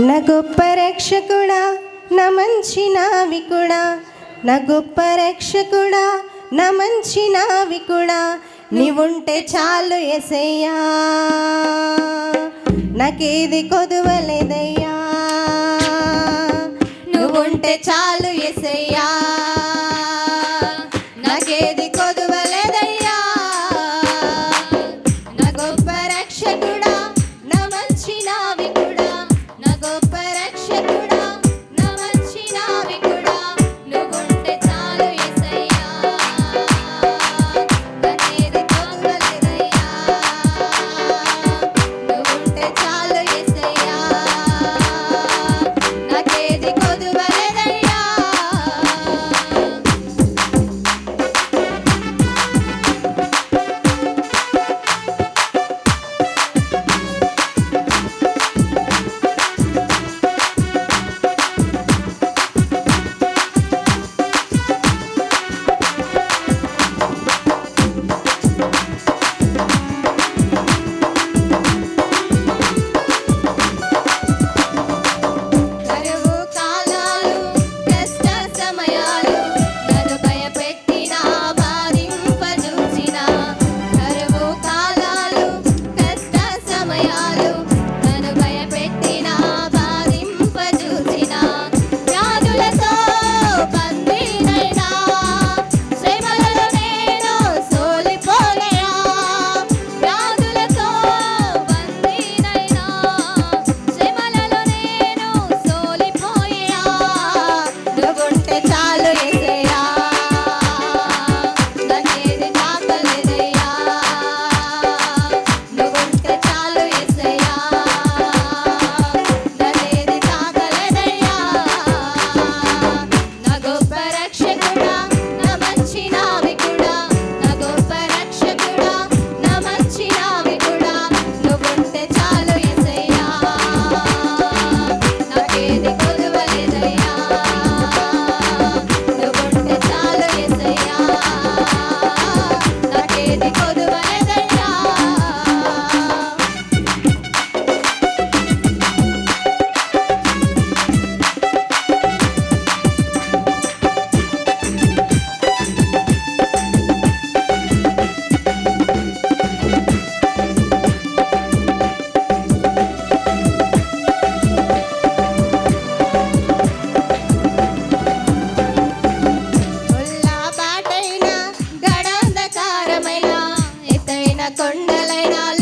నా గొప్ప రక్షకుడా నా మంచి నావికుడా నా గొప్ప రక్షకుడా నా మంచి నావికుడా నీవుంటే చాలు ఎసయ్యా నాకేది కొదువలేదయ్యా. నువ్వుంటే చాలు ఎసయ్యా when I